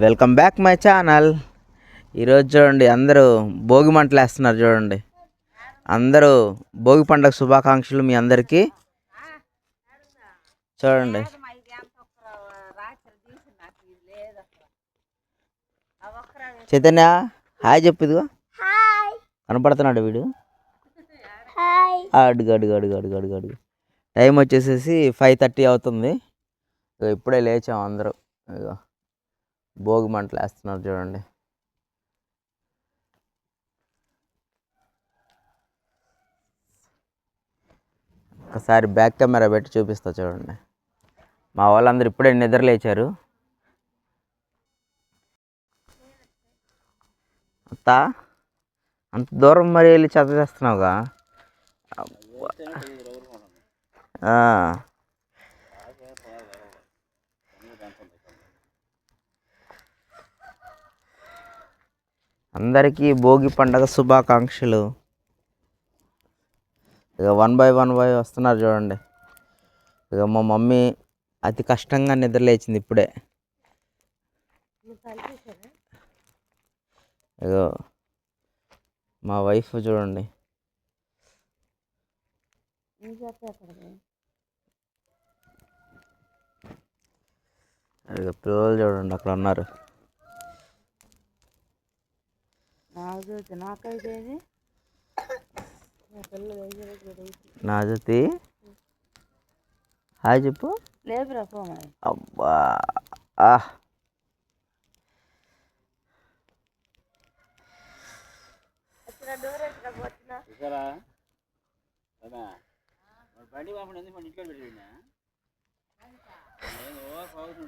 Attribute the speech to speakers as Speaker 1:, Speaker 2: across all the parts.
Speaker 1: Welcome back my channel. ఈరోజు చూడండి అందరూ భోగి మంటలు వేస్తున్నారు చూడండి. అందరూ భోగి పండుగ శుభాకాంక్షలు మీ అందరికీ. చూడండి. చైతన్య హాయ్ చెప్పు ఇదిగో.
Speaker 2: హాయ్.
Speaker 1: కనపడుతున్నాడు వీడు. అడుగు అడుగు అడుగు అడుగు అడుగు అడుగు. టైం వచ్చేసేసి ఫైవ్ థర్టీ అవుతుంది. ఇప్పుడే లేచాం అందరూ. ఇగో భోగి మంటలు వేస్తున్నారు చూడండి. ఒకసారి బ్యాక్ కెమెరా పెట్టి చూపిస్తా చూడండి. మా వాళ్ళందరూ ఇప్పుడే నిద్ర లేచారు. అత్త అంత దూరం మరి వెళ్ళి చేస్తున్నావుగా? అందరికీ భోగి పండగ శుభాకాంక్షలు. ఇక వన్ బై వన్ బై వస్తున్నారు చూడండి. ఇక మా మమ్మీ అతి కష్టంగా నిద్రలేచింది ఇప్పుడే. ఇగో మా వైఫ్ చూడండి. పిల్లలు చూడండి అక్కడ ఉన్నారు.
Speaker 2: నాకు నాకైతే
Speaker 1: నా జొతి హాయ్ చెప్పు.
Speaker 2: లేపురా పో మరి.
Speaker 1: అబ్బా. ఆ.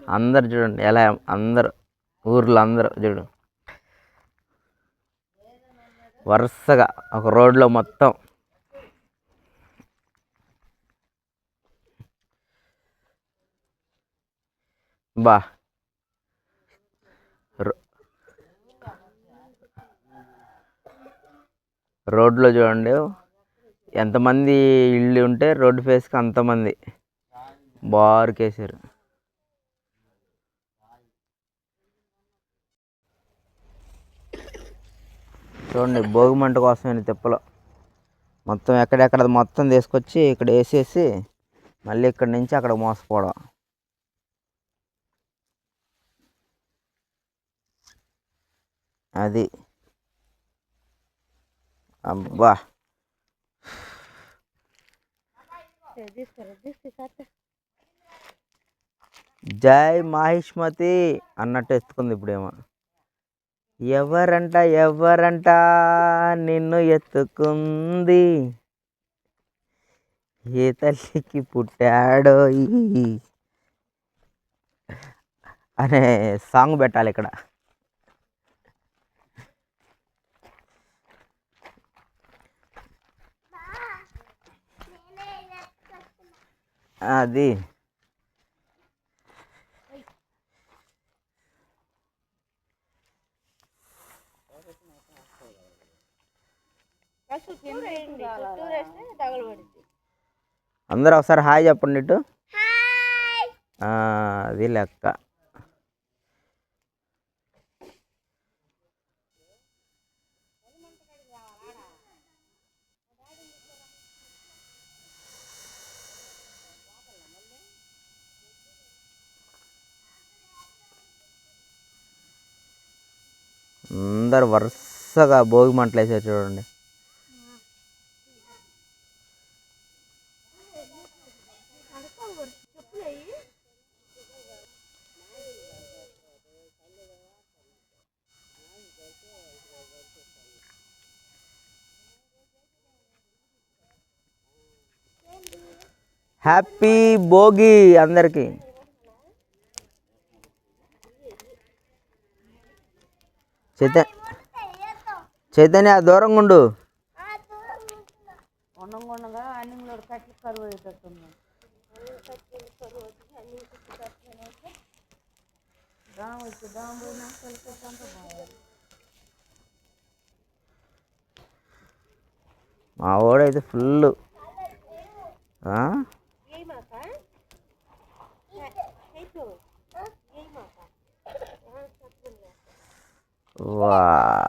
Speaker 1: అందరు చూడండి ఎలా అందరు ఊర్లో అందరూ చూడు. వరుసగా ఒక రోడ్లో మొత్తం. బా. రో- రోడ్లో చూడండి. ఎంతమంది ఇల్లు ఉంటే రోడ్డు ఫేస్కి అంతమంది. బారుకేసారు. చూడండి భోగి మంట కోసమే తిప్పలు. మొత్తం ఎక్కడెక్కడ మొత్తం తీసుకొచ్చి ఇక్కడ వేసేసి మళ్ళీ ఇక్కడ నుంచి అక్కడ మోసపోవడం. అది. అబ్బా. జై మాహిష్మతి అన్నట్టు ఎత్తుకుంది ఇప్పుడేమో. ఎవరంట ఎవరంట నిన్ను ఎత్తుకుంది? ఏ తల్లికి పుట్టాడో ఈ అనే సాంగ్ పెట్టాలి ఇక్కడ. అది. అందరూ ఒకసారి హాయ్ చెప్పండి ఇటు. అది లెక్క. అందరు వరుసగా భోగి మంటలు వేసారు చూడండి. హ్యాపీ భోగి అందరికీ. చైతన్య చైతన్య దూరంగా ఉండు.
Speaker 2: ఉండగా అన్నింలో కట్లు
Speaker 1: Wow.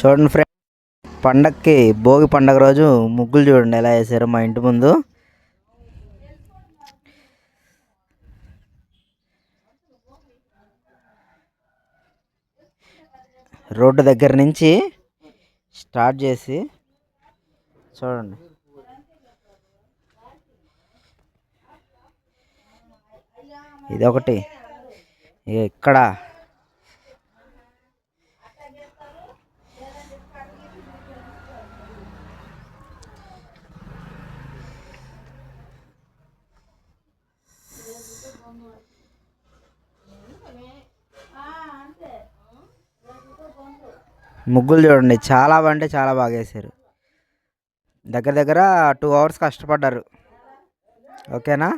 Speaker 1: చూడండి ఫ్రెండ్ పండక్కి భోగి పండగ రోజు ముగ్గులు చూడండి ఎలా వేసారో మా ఇంటి ముందు. రోడ్డు దగ్గర నుంచి స్టార్ట్ చేసి చూడండి. ఇది ఒకటి ఇక్కడ ముగ్గులు చూడండి చాలా అంటే చాలా బాగా వేసారు. దగ్గర దగ్గర టూ అవర్స్ కష్టపడ్డారు. ఓకేనా?